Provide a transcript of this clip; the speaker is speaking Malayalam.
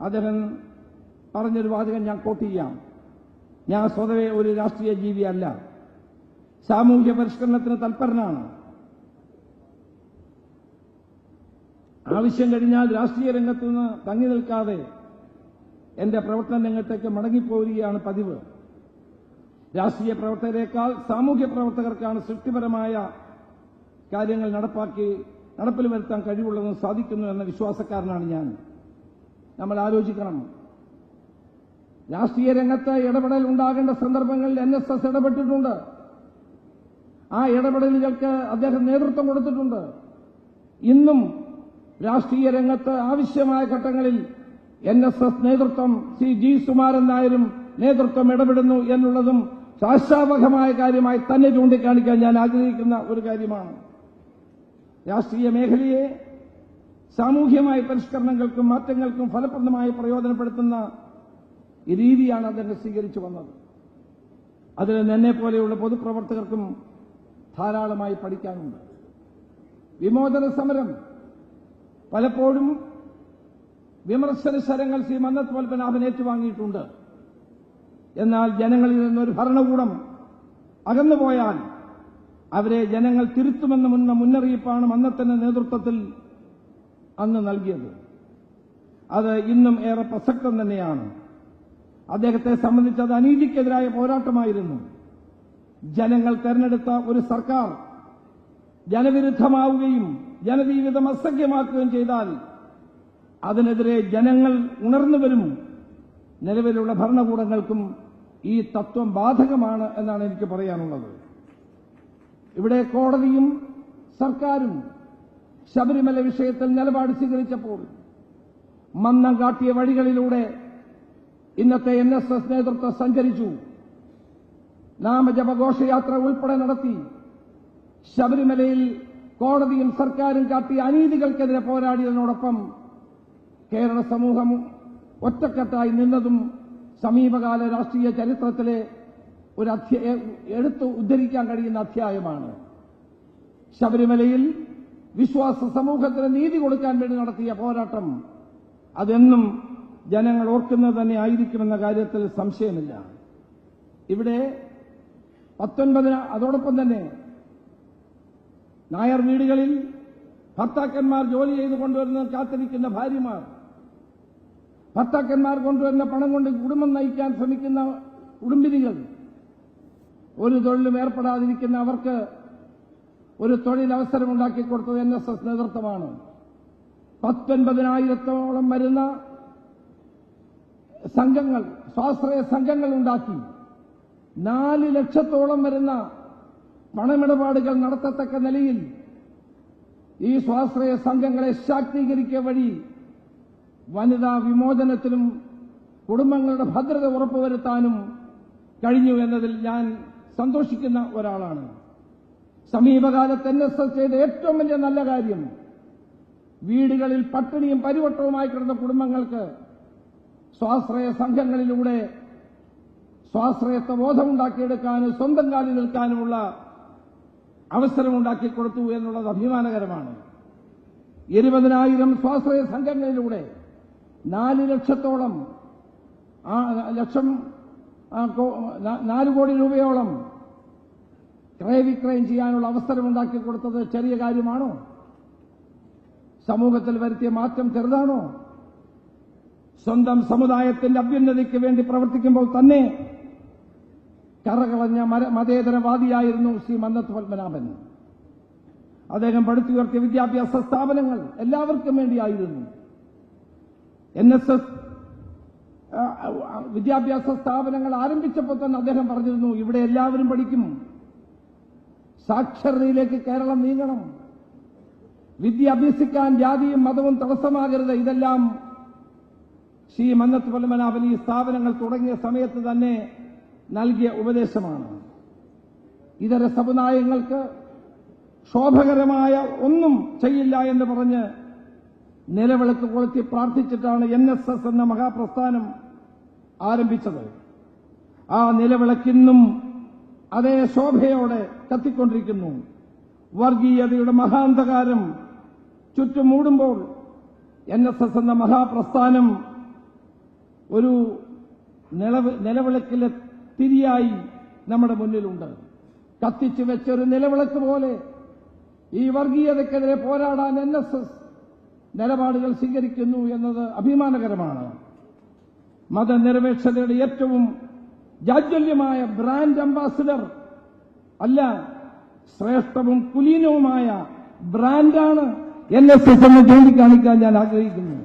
അദ്ദേഹം പറഞ്ഞൊരു വാചകം ഞാൻ കോട്ട് ചെയ്യാം. ഞാൻ സ്വതവേ ഒരു രാഷ്ട്രീയ ജീവിയല്ല. സാമൂഹ്യ പരിഷ്കരണത്തിന് തൽപരനാണ്. ആവശ്യം കഴിഞ്ഞാൽ രാഷ്ട്രീയ രംഗത്തു നിന്ന് തങ്ങി നിൽക്കാതെ എന്റെ പ്രവർത്തന രംഗത്തേക്ക് മടങ്ങിപ്പോരുകയാണ് പതിവ്. രാഷ്ട്രീയ പ്രവർത്തകരെക്കാൾ സാമൂഹ്യ പ്രവർത്തകർക്കാണ് സൃഷ്ടിപരമായ കാര്യങ്ങൾ നടപ്പാക്കി നടപ്പിൽ വരുത്താൻ കഴിവുള്ളതും സാധിക്കുന്നു എന്ന വിശ്വാസക്കാരനാണ് ഞാൻ. നമ്മൾ ആലോചിക്കണം. രാഷ്ട്രീയ രംഗത്ത് ഇടപെടൽ ഉണ്ടാകേണ്ട സന്ദർഭങ്ങളിൽ എൻ എസ് എസ് ഇടപെട്ടിട്ടുണ്ട്. ആ ഇടപെടലുകൾക്ക് അദ്ദേഹം നേതൃത്വം കൊടുത്തിട്ടുണ്ട്. ഇന്നും രാഷ്ട്രീയ രംഗത്ത് ആവശ്യമായ ഘട്ടങ്ങളിൽ എൻ എസ് എസ് നേതൃത്വം സി ജി സുമാരൻ നായരും നേതൃത്വം ഇടപെടുന്നു എന്നുള്ളതും ശാസ്ത്രാവഹമായ കാര്യമായി തന്നെ ചൂണ്ടിക്കാണിക്കാൻ ഞാൻ ആഗ്രഹിക്കുന്ന ഒരു കാര്യമാണ്. രാഷ്ട്രീയ മേഖലയെ സാമൂഹ്യമായ പരിഷ്കരണങ്ങൾക്കും മാറ്റങ്ങൾക്കും ഫലപ്രദമായി പ്രയോജനപ്പെടുത്തുന്ന രീതിയാണ് അദ്ദേഹം സ്വീകരിച്ചു വന്നത്. അതിൽ എന്നെ പോലെയുള്ള പൊതുപ്രവർത്തകർക്കും ധാരാളമായി പഠിക്കാനുണ്ട്. വിമോചന സമരം പലപ്പോഴും വിമർശന ശരങ്ങൾ ശ്രീ മന്നത്ത് പത്മനാഭൻ ഏറ്റുവാങ്ങിയിട്ടുണ്ട്. എന്നാൽ ജനങ്ങളിൽ നിന്നൊരു ഭരണകൂടം അകന്നുപോയാൽ അവരെ ജനങ്ങൾ തിരുത്തുമെന്ന് മുന്ന മുന്നറിയിപ്പാണ് മന്നത്തിന്റെ നേതൃത്വത്തിൽ അന്ന് നൽകിയത്. അത് ഇന്നും ഏറെ പ്രസക്തം തന്നെയാണ്. അദ്ദേഹത്തെ സംബന്ധിച്ച് അത് അനീതിക്കെതിരായ പോരാട്ടമായിരുന്നു. ജനങ്ങൾ തെരഞ്ഞെടുത്ത ഒരു സർക്കാർ ജനവിരുദ്ധമാവുകയും ജനജീവിതം അസഖ്യമാക്കുകയും ചെയ്താൽ അതിനെതിരെ ജനങ്ങൾ ഉണർന്നു വരും. നിലവിലുള്ള ഭരണകൂടങ്ങൾക്കും ഈ തത്വം ബാധകമാണ് എന്നാണ് എനിക്ക് പറയാനുള്ളത്. ഇവിടെ കോടതിയും സർക്കാരും ശബരിമല വിഷയത്തിൽ നിലപാട് സ്വീകരിച്ചപ്പോൾ മന്നം കാട്ടിയ വഴികളിലൂടെ ഇന്നത്തെ എൻ എസ് എസ് നേതൃത്വം സഞ്ചരിച്ചു. നാമജപഘോഷയാത്ര ഉൾപ്പെടെ നടത്തി. ശബരിമലയിൽ കോടതിയും സർക്കാരും കാട്ടിയ അനീതികൾക്കെതിരെ പോരാടിയതിനോടൊപ്പം കേരള സമൂഹം ഒറ്റക്കെട്ടായി നിന്നതും സമീപകാല രാഷ്ട്രീയ ചരിത്രത്തിലെ ഒരു എടുത്ത് ഉദ്ധരിക്കാൻ കഴിയുന്ന അധ്യായമാണ്. ശബരിമലയിൽ വിശ്വാസ സമൂഹത്തിന് നീതി കൊടുക്കാൻ വേണ്ടി നടത്തിയ പോരാട്ടം അതെന്നും ജനങ്ങൾ ഓർക്കുന്നത് തന്നെ ആയിരിക്കുമെന്ന കാര്യത്തിൽ സംശയമില്ല. ഇവിടെ പത്തൊൻപതിന് അതോടൊപ്പം തന്നെ നായർ വീടുകളിൽ ഭർത്താക്കന്മാർ ജോലി ചെയ്ത് കൊണ്ടുവരുന്ന കാത്തിരിക്കുന്ന ഭാര്യമാർ ഭർത്താക്കന്മാർ കൊണ്ടുവരുന്ന പണം കൊണ്ട് കുടുംബം നയിക്കാൻ ശ്രമിക്കുന്ന കുടുംബിനികൾ ഒരു തൊഴിലും ഏർപ്പെടാതിരിക്കുന്ന അവർക്ക് ഒരു തൊഴിലവസരം ഉണ്ടാക്കി കൊടുത്തത് എൻ എസ് എസ് നേതൃത്വമാണ്. പത്തൊൻപതിനായിരത്തോളം വരുന്ന സംഘങ്ങൾ സ്വാശ്രയ സംഘങ്ങൾ ഉണ്ടാക്കി. നാല് ലക്ഷത്തോളം വരുന്ന പണമിടപാടുകൾ നടത്തത്തക്ക നിലയിൽ ഈ സ്വാശ്രയ സംഘങ്ങളെ ശാക്തീകരിക്കുക വഴി വനിതാ വിമോചനത്തിനും കുടുംബങ്ങളുടെ ഭദ്രത ഉറപ്പുവരുത്താനും കഴിഞ്ഞു എന്നതിൽ ഞാൻ സന്തോഷിക്കുന്ന ഒരാളാണ്. സമീപകാലത്ത് എൻ എസ് എസ് ചെയ്ത ഏറ്റവും വലിയ നല്ല കാര്യം വീടുകളിൽ പട്ടിണിയും പരിവട്ടവുമായി കിടന്ന കുടുംബങ്ങൾക്ക് സ്വാശ്രയ സംഘങ്ങളിലൂടെ സ്വാശ്രയത്വ ബോധമുണ്ടാക്കിയെടുക്കാനും സ്വന്തം കാലിൽ നിൽക്കാനുമുള്ള അവസരമുണ്ടാക്കി കൊടുത്തു എന്നുള്ളത് അഭിമാനകരമാണ്. ഇരുപതിനായിരം സ്വാശ്രയ സംഘങ്ങളിലൂടെ നാല് ലക്ഷത്തോളം ലക്ഷം നാല് കോടി രൂപയോളം ക്രയവിക്രയം ചെയ്യാനുള്ള അവസരം ഉണ്ടാക്കി കൊടുത്തത് ചെറിയ കാര്യമാണോ? സമൂഹത്തിൽ വരുത്തിയ മാറ്റം ചെറുതാണോ? സ്വന്തം സമുദായത്തിന്റെ അഭ്യുന്നതിക്ക് വേണ്ടി പ്രവർത്തിക്കുമ്പോൾ തന്നെ കറകളഞ്ഞ മതേതരവാദിയായിരുന്നു ശ്രീ മന്നത്ത് പത്മനാഭൻ. അദ്ദേഹം പടുത്തുയർത്തിയ വിദ്യാഭ്യാസ സ്ഥാപനങ്ങൾ എല്ലാവർക്കും വേണ്ടിയായിരുന്നു. എൻ എസ് എസ് വിദ്യാഭ്യാസ സ്ഥാപനങ്ങൾ ആരംഭിച്ചപ്പോൾ തന്നെ അദ്ദേഹം പറഞ്ഞിരുന്നു ഇവിടെ എല്ലാവരും പഠിക്കും. സാക്ഷരതയിലേക്ക് കേരളം നീങ്ങണം. വിദ്യ അഭ്യസിക്കാൻ ജാതിയും മതവും തടസ്സമാകരുത്. ഇതെല്ലാം ശ്രീ മന്നത്ത് പൊല്ലമനാഭൻ ഈ സ്ഥാപനങ്ങൾ തുടങ്ങിയ സമയത്ത് തന്നെ നൽകിയ ഉപദേശമാണ്. ഇതര സമുദായങ്ങൾക്ക് ശോഭകരമായ ഒന്നും ചെയ്യില്ല എന്ന് പറഞ്ഞ് നിലവിളക്ക് കൊളുത്തി പ്രാർത്ഥിച്ചിട്ടാണ് എൻ എസ് എസ് എന്ന മഹാപ്രസ്ഥാനം ആരംഭിച്ചത്. ആ നിലവിളക്കിന്നും അതേ ശോഭയോടെ കത്തിക്കൊണ്ടിരിക്കുന്നു. വർഗീയതയുടെ മഹാന്ധകാരം ചുറ്റും മൂടുമ്പോൾ എൻ എസ് എസ് എന്ന മഹാപ്രസ്ഥാനം ഒരു നിലവ് നിലവിളക്കിലെ തിരിയായി നമ്മുടെ മുന്നിലുണ്ട്. കത്തിച്ചു വെച്ചൊരു നിലവിളക്ക് പോലെ ഈ വർഗീയതയ്ക്കെതിരെ പോരാടാൻ എൻ എസ് എസ് നിലപാടുകൾ സ്വീകരിക്കുന്നു എന്നത് അഭിമാനകരമാണ്. മതനിരപേക്ഷതയുടെ ഏറ്റവും ജാജ്വല്യമായ ബ്രാൻഡ് അംബാസിഡർ അല്ല ശ്രേഷ്ഠവും കുലീനവുമായ ബ്രാൻഡാണ് എൻ എസ് എസ് എന്ന് ചൂണ്ടിക്കാണിക്കാൻ ഞാൻ ആഗ്രഹിക്കുന്നു.